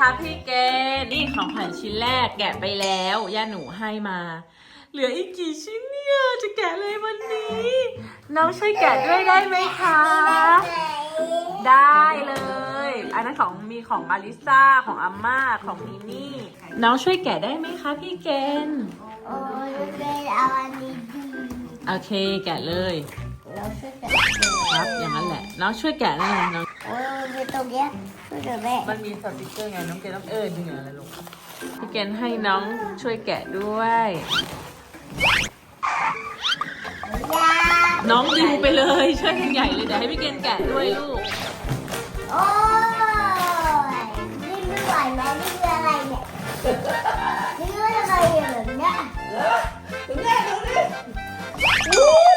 คะพี่เกณฑ์นี่ของขวัญชิ้นแรกแกะไปแล้วย่าหนูให้มา เหลืออีกกี่ชิ้นเนี่ยจะแกะเลยวันนี้ น้องช่วยแกะด้วยได้ไหมคะ ได้เลย อันนั้นของมีของมาริซ่าของอาม่าของมินี่ น้องช่วยแกะได้ไหมคะพี่เกณฑ์โอ้ยเป็นเอาอันนี้ดีโอเคแกะเลย เราช่วยกันครับ อย่างนั้นแหละ น้องช่วยแกะได้เลยน้อง โอ้ยอยู่ตรงเนี้ยช่วยเดี๋ยวแม่มันมีสติกเกอร์ไงน้องเกณฑ์ต้องเออดึงอะไรลูกพี่เกณฑ์ให้น้องช่วยแกะด้วย ยาน้องดิวไปเลยช่วยกันใหญ่เลยเดี๋ยวให้พี่เกณฑ์แกะด้วยลูก โอ้ยนี่ไม่ไหวแล้วนี่คืออะไรเนี่ยนี่คืออะไรแบบเนี้ยท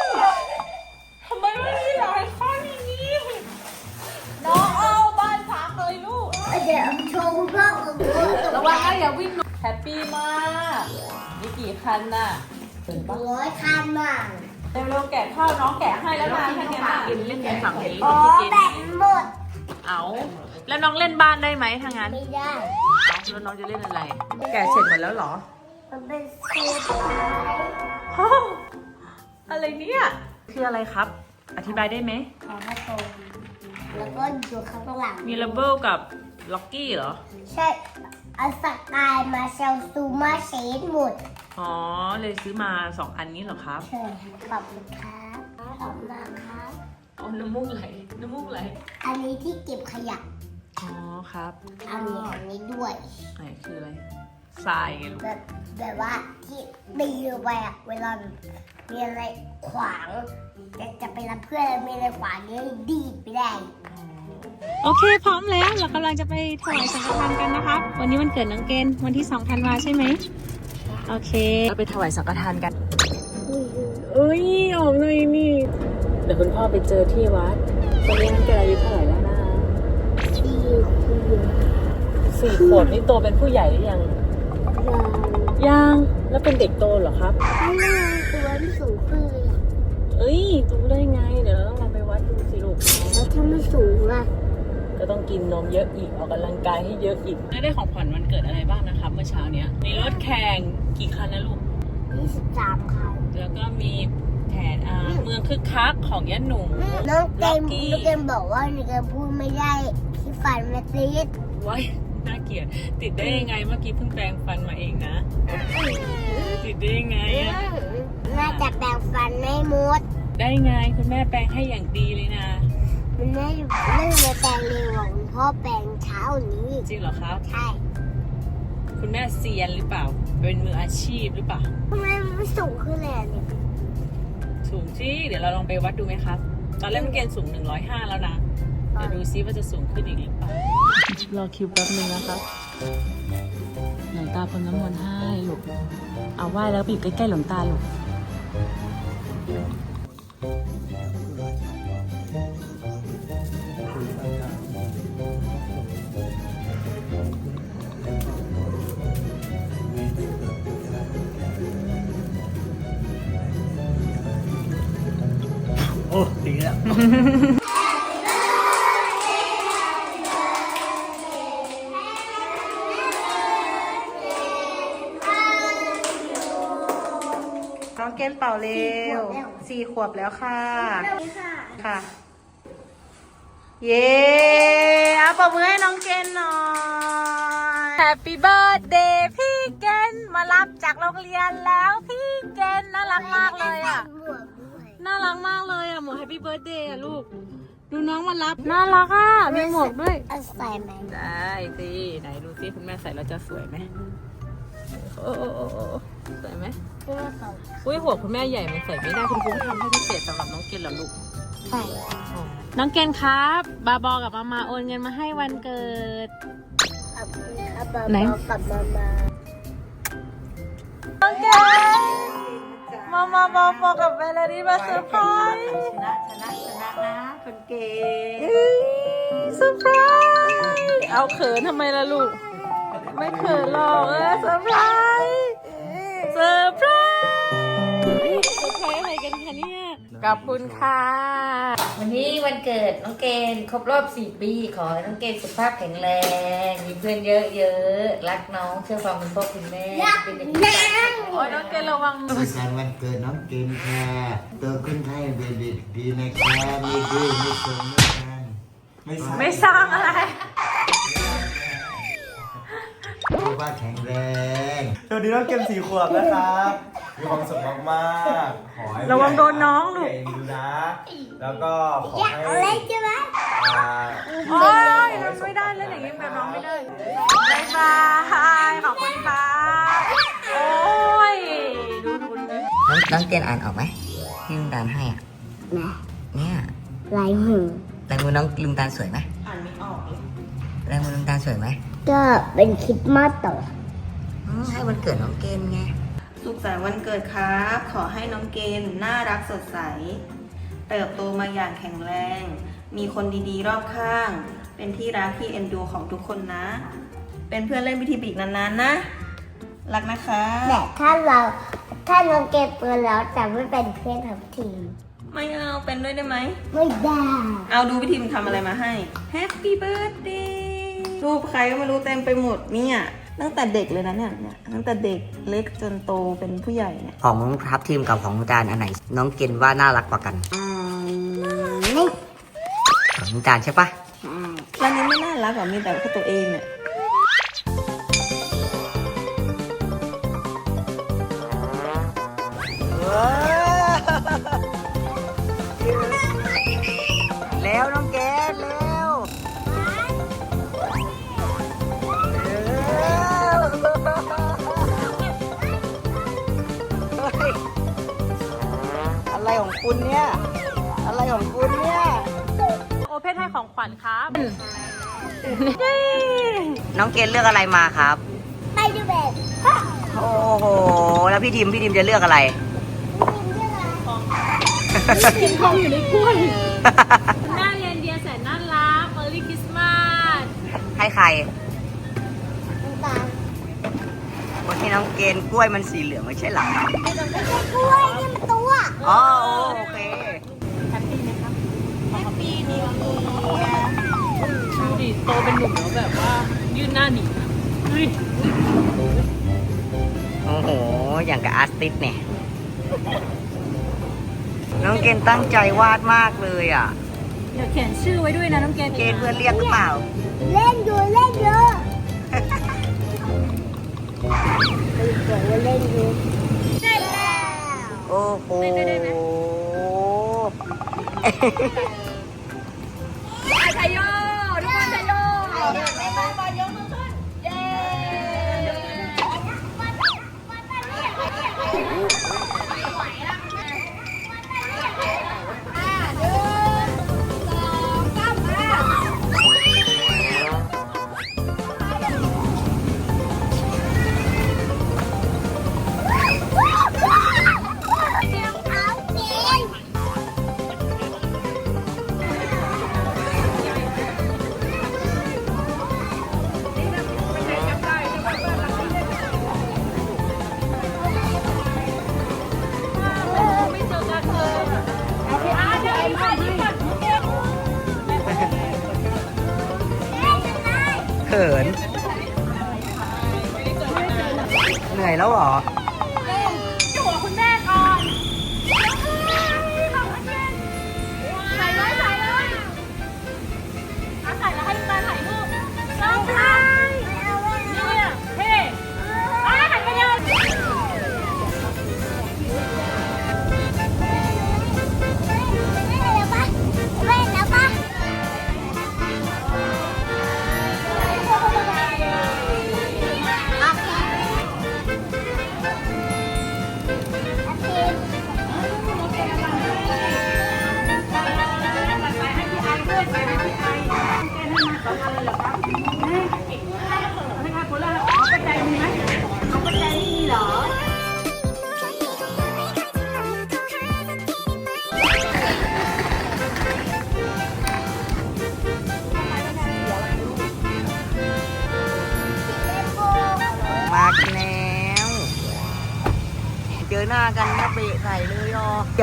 คุณพ่อตระกวังนะอย่าวิ่งแฮปปี้มาก มีกี่คันน่ะเห็นปะร้อยคันน่ะเร็วๆแกะข้าวน้องแกะให้แล้วนะถ้าแกะกินเล่นกันฝั่งนี้อ๋อพี่แบเกณตฑ์หมด เอาแล้วน้องเล่นบ้านได้ไหมถ้างั้นไม่ได้แล้วน้องจะเล่นอะไร แกะเสร็จหมดแล้วเหรอ มันเป็นสูตรโอ้อะไรเนี่ยคืออะไรครับ อธิบายได้ไหมของกระโตงแล้วก็อยู่ข้างหลังมีระเบิลกับล็อกกี้เหรอ ใช่ เอาสกายมาเซลซูมาเชนหมดอ๋อ เลยซื้อมาสองอันนี้เหรอครับใช่ขอบคุณครับขอบคุณนะครับอ๋อน้ำมูกไหลน้ำมูกไหลอันนี้ที่เก็บขยะอ๋อครับอันนี้อันนี้ด้วยไหนคืออะไรทรายไงลูกแบบแบบว่าที่ตีลงไปอะเวลามีอะไรขวางจะจะไปรับเพื่อนแล้วมีอะไรขวางเนี่ยดีดไปได้ โอเค พร้อมแล้วเรากำลังจะไปถวายสังฆทานกันนะครับวันนี้วันเกิดน้องเกณฑ์วันที่2ธันวาใช่ไหมโอเคเราไปถวายสังฆทานกันเอ้ยออกหน่อยนี่เดี๋ยวคุณพ่อไปเจอที่วัดตอนนี้มันเกิดอายุเท่าไหร่แล้วนะที่คุยสี่ขวบนี่โตเป็นผู้ใหญ่หรือยังยังแล้วเป็นเด็กโตเหรอครับข้างหน้าตัวที่สูงขึ้นเลยอะเอ้ยรู้ได้ไง ถ้ามันสูงอะก็ต้องกินนมเยอะอีกออกกำลังกายให้เยอะอีกได้ของขวัญวันเกิดอะไรบ้างนะครับเมื่อเช้าเนี้ยมีรถแข่งกี่คันนะลูก23ครั้งแล้วก็มีแผนอ่าเมืองคึกคักของยันหนูน้องเกม Lucky น้องเกมบอกว่าน้องเกมพูดไม่ได้ที่ฟันมาติดว้ายน่าเกลียดติดได้ยังไงเมื่อกี้เพิ่งแปรงฟันมาเองนะ ติดได้ยังไงอะน่าจะแปรงฟันไม่หมด ได้ไงคุณแม่แปรงให้อย่างดีเลยนะ มันไม่ไม่ได้แปรงเร็วหรอกคุณพ่อแปรงเช้านี้จริงเหรอครับ ใช่คุณแม่เซียนหรือเปล่า เป็นมืออาชีพหรือเปล่าทำไมมันไม่สูงขึ้นเลยอะเนี่ยสูงที่เดี๋ยวเราลองไปวัดดูไหมครับ ตอนแรกเมื่อกี้สูง 105 แล้วนะ เดี๋ยวดูซิว่าจะสูงขึ้นอีกหรือเปล่ารอคิวแป๊บนึงนะครับหลวงตาพรมน้ำมนต์ให้ลูกเอาไหว้แล้วไปอยู่ใกล้ๆหลวงตาลูก แล้ว น้องเกณฑ์เป่าเร็วสี่ขวบแล้วค่ะ ค่ะ เย้เอาปรบมือให้น้องเกณฑ์หน่อย Happy birthday พี่เกณฑ์มารับจากโรงเรียนแล้วพี่เกณฑ์น่ารักมากเลยอะหมวกด้วย น่ารักมากเลยอะหมวกแฮปปี้เบิร์ดเดย์อะลูก ดูน้องมารับ น่ารักอะ มีหมวกด้วย เอาใส่ไหมได้สิไหนดูซิคุณแม่ใส่แล้วจะสวยไหมโอ้โอ้โอ้โอ้สวยไหมเพื่อเขาอุ้ยหัวคุณแม่ใหญ่มันใส่ไม่ได้คุณครูทำให้พิเศษสำหรับน้องเกณฑ์เหรอลูก ใส่น้องเกณฑ์ครับ บาบอกับบามาโอนเงินมาให้วันเกิด ขอบคุณครับบาไหนบอกกับมามา น้องเกณฑ์ มามาบาบอกกับเวลารีมาเซอร์ไพรส์ชนะชนะชนะนะคนเก่งเอ้ยเซอร์ไพรส์เอาเขินทำไมล่ะลูก ไม่เขินหรอกเออเซอร์ไพรส์เซอร์ไพรส์เซอร์ไพรส์อะไรกันคะเนี่ย ขอบคุณค่ะ วันนี้วันเกิดน้องเกณฑ์ครบรอบสี่ปีขอให้น้องเกณฑ์สุขภาพแข็งแรง มีเพื่อนเยอะๆ รักน้องเชื่อฟังคุณพ่อคุณแม่ เป็นเด็กดีโอ้ยน้องเกณฑ์ระวังสุขสันต์วันเกิดน้องเกมค่ะโตขึ้นให้เป็นเด็กดีนะคะมีดื้อมีสนไม่ทันไม่ไม่สร้างอะไรสุขภาพแข็งแรงสวัสดีน้องเกมสี่ขวบนะครับ มีความสุขมากๆขอให้ระวังโดนน้องลูกใหญ่ดูนะ แล้วก็ขออยากให้เอาเล่นใช่ไหมอ่าโอ้ยเราไม่ได้เล่นอย่างนี้แบบน้องไม่ได้บายบายขอบคุณค่ะโอ้ยดูดูดูน้องน้องเจนอ่านออกไหมที่ลุงตาลให้อะนะเนี่ยลายมือลายมือน้องลุงตาลสวยไหมอ่านไม่ออกลายมือลุงตาลสวยไหมก็เป็นคริดมาสต่ออืมให้วันเกิดน้องเกณฑ์ไง สุขสันต์วันเกิดครับ ขอให้น้องเกณฑ์น่ารักสดใส เติบโตมาอย่างแข็งแรง มีคนดีๆ รอบข้าง เป็นที่รักที่เอ็นดูของทุกคนนะ เป็นเพื่อนเล่นวิธีบีกนานๆนะ รักนะคะ แต่ถ้าเราถ้าน้องเกดเปิดแล้วจะไม่เป็นเพื่อนทับทีมไม่เอาเป็นด้วยได้ไหม ไม่ได้ เอาดูวิธีมันทำอะไรมาให้ Happy Birthday รูปใครก็ไม่รู้เต็มไปหมดเนี่ย ตั้งแต่เด็กเลยนะเนี่ยเนี่ยตั้งแต่เด็กเล็กจนโตเป็นผู้ใหญ่เนี่ยของทัพทีมกับของลุงตาลอันไหน น้องเกณฑ์ว่าน่ารักกว่ากันอืมนี่ของลุงตาลใช่ปะร้านนี้ไม่น่ารักหรอกมีแต่แค่ตัวเองเนี่ย คุณเนี่ย อะไรของคุณเนี่ย โอเพนให้ของขวัญครับน้องเกณฑ์เลือกอะไรมาครับ ไปดูแบบโอ้โห แล้วพี่ทิมพี่ทิมจะเลือกอะไร กินทองอยู่ในกล้วย หน้าเรียนเดียแสนน่ารัก Merry Christmas ให้ใคร วันที่น้องเกณฑ์กล้วยมันสีเหลืองไม่ใช่เหรอไม่ใช่กล้วยนี่มันตัวอ๋อโอเคดูดิโตเป็นหนุ่มแล้วแบบว่ายืนหน้าหนีอะเฮ้ยโอ้โห อย่างกับอาร์ติสเนี่ย น้องเกณฑ์ตั้งใจวาดมากเลยอะ เดี๋ยวเขียนชื่อไว้ด้วยนะน้องเกณฑ์เกณฑ์เพื่อนเรียกหรือเปล่า เล่นอยู่เล่นเยอะ เล่นเยอะเล่นเยอะเสร็จแล้วโอ้โหไทยโยทุกคนไทยโยไม่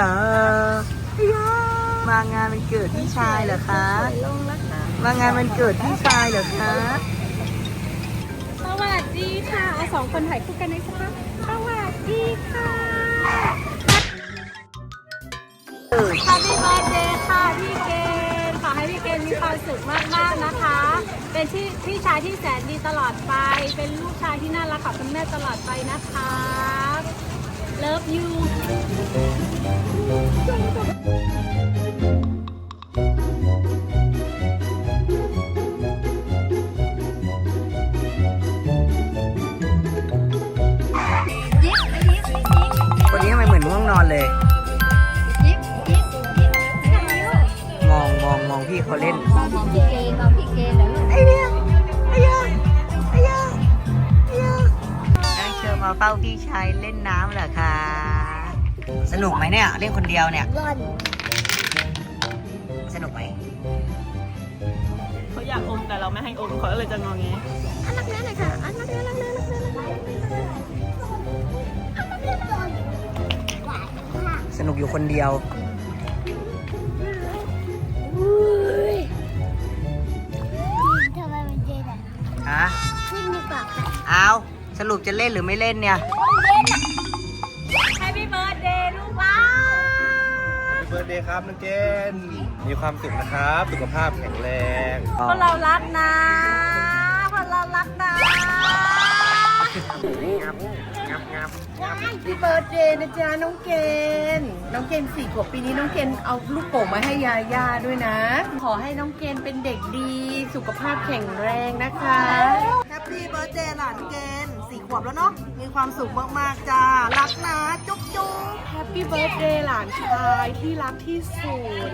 จอหน้ากันก็เบะใส่เลยอะเจอมางานมันเกิดพี่ชายเหรอคะมางานมันเกิดพี่ชายเหรอคะ สวัสดีค่ะเอาสองคนถ่ายคู่กันได้สักพักสวัสดีค่ะ Happy birthday ค่ะพี่เกณฑ์ขอให้พี่เกณฑ์มีความสุขมากๆนะคะ เป็นที่พี่ชายที่แสนดีตลอดไป เป็นลูกชายที่น่ารักของคุณแม่ตลอดไปนะคะ Love you วันนี้ทำไมเหมือนง่วงนอนเลยมองมองมองพี่เขาเล่นนั่งเชิญมา เฝ้าพี่ชายเล่นน้ำเหรอคะ สนุกไหมเนี่ยเล่นคนเดียวเนี่ย ร่อนสนุกไหมเขาอยากอมแต่เราไม่ให้อมเขาเลยจะงอแงอันนักเรียนเลยค่ะ อันนักเรียนนักเรียนนักเรียนนักเรียนอันนักเรียนหวานค่ะสนุกอยู่คนเดียวทำไมมันเย็นอะ ฮะ ขึ้นดีกว่าค่ะ เอา สรุปจะเล่นหรือไม่เล่นเนี่ย Happy birthday ลูกว้าเบิร์ดเดย์ครับน้องเกนมีความสุขนะครับ สุขภาพแข็งแรงพวกเรารักนะพวกเรารักนะพี่เบิร์ดเดย์นะจ๊ะน้องเกณฑ์น้องเกณฑ์สี่ขวบปีนี้น้องเกณฑ์เอาลูกโป่งมาให้ยาย่าด้วยนะ ขอให้น้องเกณฑ์เป็นเด็กดี สุขภาพแข็งแรงนะคะ แฮปปี้เบิร์ดเดย์หลานเกณฑ์สี่ข วบแล้วเนาะ มีความสุขมากๆจ้า รักนะ จุ๊บจุ๊บแฮปปี้เบิร์ดเดย์หลานชายที่รักที่สุด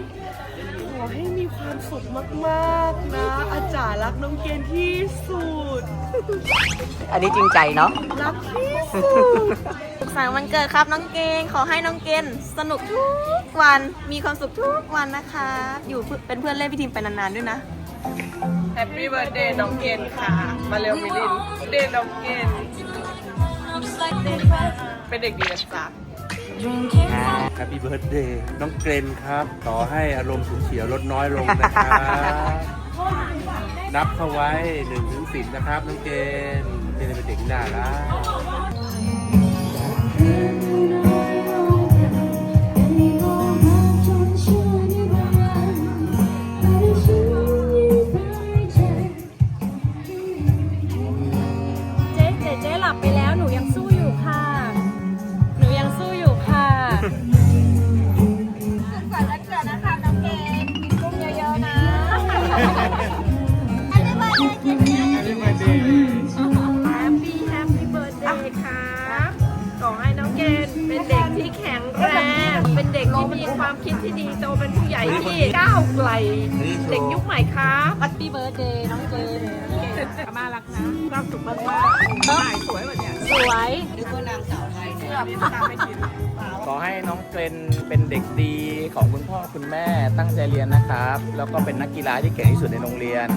ขอให้มีความสุขมากๆนะ อาจารย์รักน้องเกณฑ์ที่สุด อันนี้จริงใจเนาะ รักที่สุด สุขสันต์วันเกิดครับน้องเกณฑ์ขอให้น้องเกณฑ์สนุกทุกวัน มีความสุขทุกวันนะคะ อยู่เป็นเพื่อนเล่นพี่ทีมไปนานๆด้วยนะ แฮปปี้เบิร์ดเดย์น้องเกณฑ์ค่ะ มาเร็วมิลินเดย์น้องเกณฑ์ เป็นเด็กดีนะจ๊ะ แฮปปี้เบิร์ดเดย์น้องเกรนครับ ต่อให้อารมณ์ฉุนเฉียวลดน้อยลงนะครับ นับเข้าไว้หนึ่งถึงสิบนะครับ น้องเกรนเกรนเป็นเด็กที่น่ารัก โตเป็นผู้ใหญ่ที่ก้าวไกลเด็กยุคใหม่ครับ Happy birthday น้องเจนน้องเกดอามารักนะความสุขมากๆถ่ายสวยวันเนี้ยสวยขอให้น้องเกรนเป็นเด็กดีของคุณพ่อคุณแม่ตั้งใจเรียนนะครับ แล้วก็เป็นนักกีฬาที่เก่งที่สุดในโรงเรียน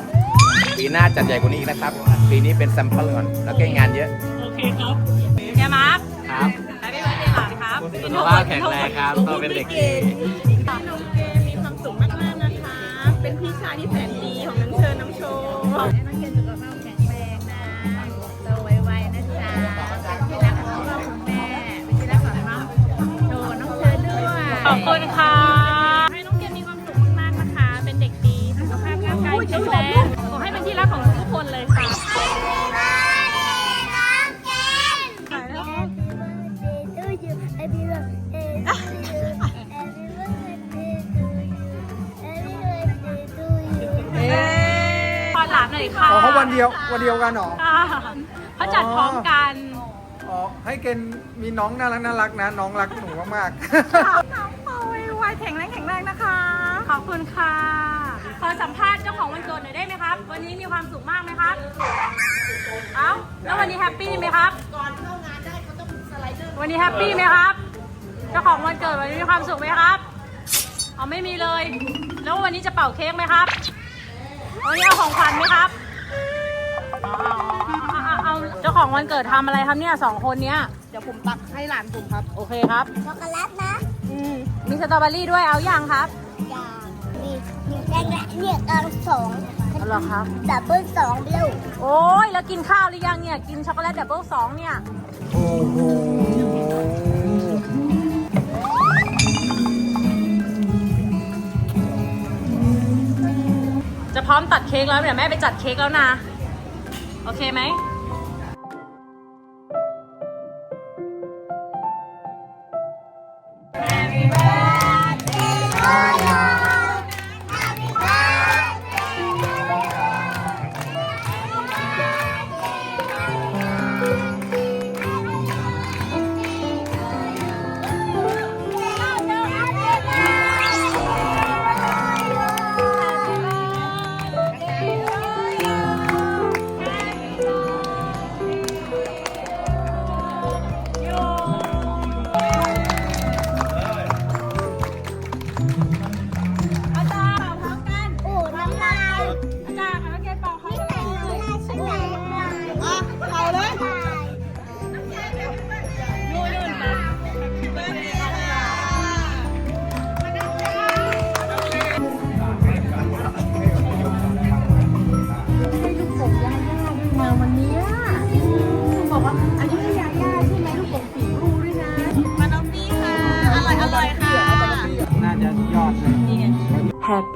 ปีหน้าจัดใหญ่กว่านี้อีกนะครับ ปีนี้เป็นแซมเปิลก่อนแล้วก็งานเยอะ โอเคครับเฮียมาร์คครับ Happy birthday หลานครับสุขภาพแข็งแรงครับโตเป็นเด็กดี ที่แสนดีของน้องเชิญน้ำโชว์น้องเกณฑ์สุขภาพแข็งแรงนะโตไวๆนะจ๊ะเป็นที่รักของพ่อคุณแม่เป็นที่รักของน้องโดน้องเชิญด้วย ขอบคุณค่ะ you. พอหลานหน่อยค่ะอ๋อเขาวันเดียววันเดียวกันเหรอ ค่ะเขาจัดพร้อมกันอ๋อให้เกณฑ์มีน้องน่ารักน่ารักนะ น้องรักหนูมากๆวัยแข็งแรงแข็งแรงนะคะ ขอบคุณค่ะ ขอสัมภาษณ์เจ้าของวันเกิดหน่อยได้ไหมครับ วันนี้มีความสุขมากไหมครับ เอ้า แล้ววันนี้แฮปปี้ไหมครับ ก่อนเข้างานได้เขาต้องสไลเดอร์วันนี้แฮปปี้ไหมครับ เจ้าของวันเกิดวันนี้มีความสุขไหมครับ อ๋อไม่มีเลย แล้ววันนี้จะเป่าเค้กไหมครับ วันนี้เอาของขวัญไหมครับเอาเอาเอาเจ้าของวันเกิดทำอะไรครับเนี่ยสองคนเนี้ย เดี๋ยวผมตักให้หลานผมครับ โอเคครับ ช็อกโกแลตนะอืมมีสตรอเบอรี่ด้วยเอาอย่างครับอย่างมีมีแป้งและเนี่ยกลางสองเอาเหรอครับ ดับเบิลสองเร็วโอ้ยแล้วกินข้าวหรือยังเนี่ย กินช็อกโกแลตดับเบิลสองเนี่ย โอ้โห จะพร้อมตัดเค้กแล้วเดี๋ยวแม่ไปจัดเค้กแล้วนะ โอเคไหม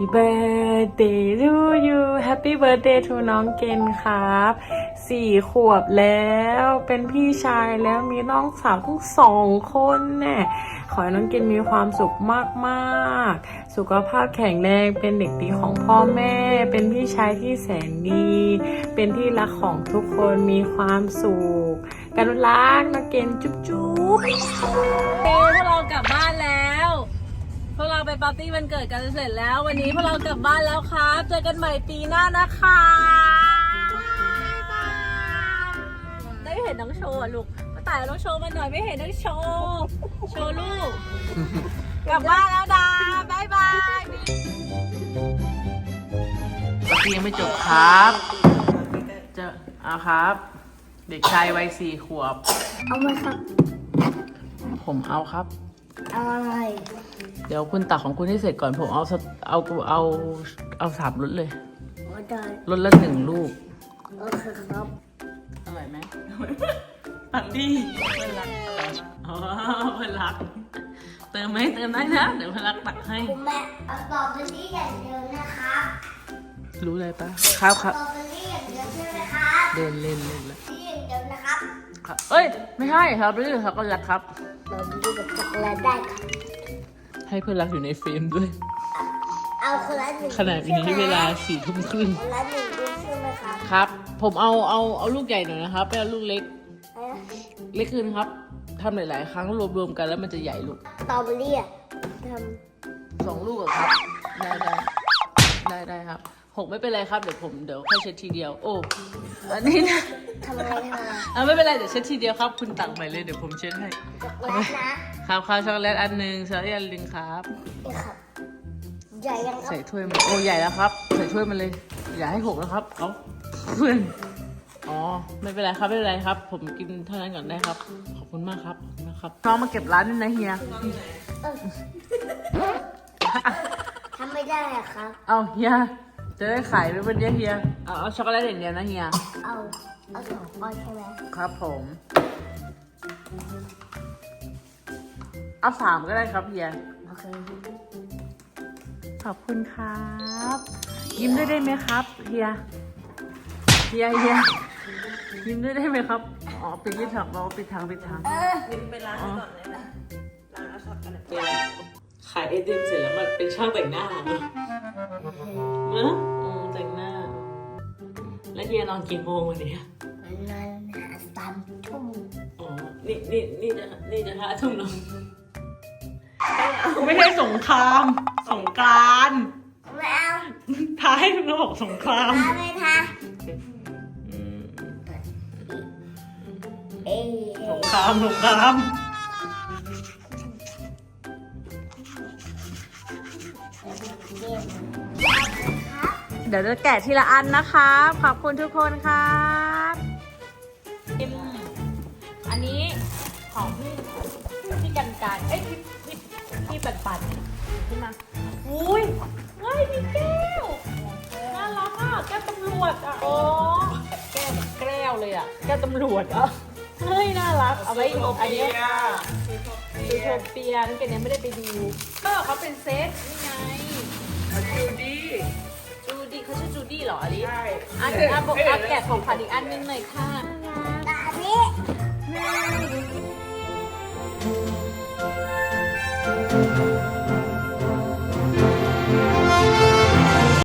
Happy birthday to you Happy birthday to น้องเกณฑ์ครับสี่ขวบแล้วเป็นพี่ชายแล้วมีน้องสาวทั้งสองคนแน่ขอให้น้องเกณฑ์มีความสุขมากๆ สุขภาพแข็งแรงเป็นเด็กดีของพ่อแม่ เป็นพี่ชายที่แสนดี เป็นที่รักของทุกคนมีความสุขกันรักน้องเกณฑ์จุ๊บจุ๊บเพวกเรากลับบ้านแล้ว พวกเราไปปาร์ตี้วันเกิดกันเสร็จแล้ว วันนี้พวกเรากลับบ้านแล้วครับเจอกันใหม่ปีหน้านะคะได้เห็นน้องโชว์อะลูกมาแต่ายน้องโชว์มาหน่อยไม่เห็นน้องโชว์โชว์ลูกกลับบ้านแล้วดาบายบายปาร์ตี้ยังไม่จบครับ เจอเอาครับ เด็กชายวัยสี่ขวบ เอามาครับ ผมเอาครับ อะไรเดี๋ยวคุณตักของคุณให้เสร็จก่อนผมเอาสเอาเอาเอาสามรสเลยเอาได้รสละหนึ่งลูกโอเคครับอร่อยไหมตังดีเพื่อนรักอ๋อเพื่อนรัก เติมไหมเติมได้นะเดี๋ยวเพื่อนรักตักให้คุณแม่เอาตอบเป็นนี้อย่างเดียวนะครับรู้เลยปะครับครับตอบเป็นนี้อย่างเดียวใช่ไหมครับเล่นเล่นเล่นแล้วนี่อย่างเดียวนะครับ ครับเอ้ย ไม่ใช่ครับไม่ใช่ครับก็รักครับ เราดูกับช็อกโกแลตได้ครับให้เพื่อนรักอยู่ในเฟรมด้วย เอาคนละหนึ่งขนาดนี้เวลาสี่ทุ่มครึ่งคนละหนึ่งดูใช่ไหมครับครับ ผมเอาเอาเอาลูกใหญ่หน่อยนะครับไม่เอาลูกเล็กเอานะเล็กขึ้นครับทำหลาย ๆ ครั้งรวมๆกันแล้วมันจะใหญ่ลูกสตรอเบอรี่อะทสองลูกเหรอครับ ได้ได้ได้ได้ครับ หกไม่เป็นไรครับเดี๋ยวผมเดี๋ยวค่อยเช็ดทีเดียว โอ้อันนี้นะำทำอะไรทำอะไรอะไม่เป็นไรเดี๋ยวเช็ดทีเดียวครับ คุณตักไปเลยเดี๋ยวผมเช็ดให้ช็อกโกแลตนะครับครับช็อกโกแลตอันหนึ่งช็อกโกแลตอันหนึ่งครับ นี่ครับใหญ่ยังครัใส่บถ้วยมันโอ้ใหญ่แล้วครับ ใส่ถ้วยมันเลย อย่าให้หกนะครับเอาเพื่อนอ๋อไม่เป็นไรครับไม่เป็นไรครับ ผมกินเท่านั้นก่อนได้ครับ ขอบคุณมากครับขอบคุณมากครับน้องมาเก็บร้านด้วยนะเฮียทำไม่ได้อะครับ เอาเฮีย จะได้ขายไปวันเนี้ยเฮียเอาเอาช็อกโกแลตอย่างเดียวนะเฮีย เอา เอาสองก้อนใช่ไหมครับผม เอาสามก็ได้ครับเฮีย โอเคขอบคุณครับ ยิ้มด้วยได้ไหมครับเฮีย เฮียเฮียยิ้มด้วยได้ไหมครับ อ๋อปิดที่ถังเราปิดทางปิดทางไปร้านก่อนเลยนะร้านเอาช็อกโกแลตขายไอติมเสร็จแล้วมันเป็นช่างแต่งหน้าเนอะ เนอะอืมแต่งหน้า แล้วเฮียนอนกี่โมงวันนี้นั่นนะสามทุ่มอ๋อ นี่นี่นี่จะนี่จะห้าทุ่มเนอะไม่ใช่สงคราม สงกรานไม่เอาท้ายมันบอกสงครามเอาเลยค่ะเอ้ยสงครามสงครามเดี๋ยวจะแกะทีละอันนะครับขอบคุณทุกคนครับอันนี้ของพี่พี่กันการเอ้ยพี่พี่พี่ปันปันขึ้นมาอุ้ยว้ยมีแก้วน่ารักอะแก้วตำรวจอะโอ้แก้วแก้วเลยอะแก้วตำรวจอะเฮ้ยน่ารักเอาไว้อันนี้ซูโทเปียนั่นเป็นยังไม่ได้ไปดูก็เขาเป็นเซตนี่ไงจูดี ดี้เขาชื่อจูดี้เหรออลิอันนี้อะบอกอะแกะของขวัญอีกอันนึงหน่อยค่ะตาพี่น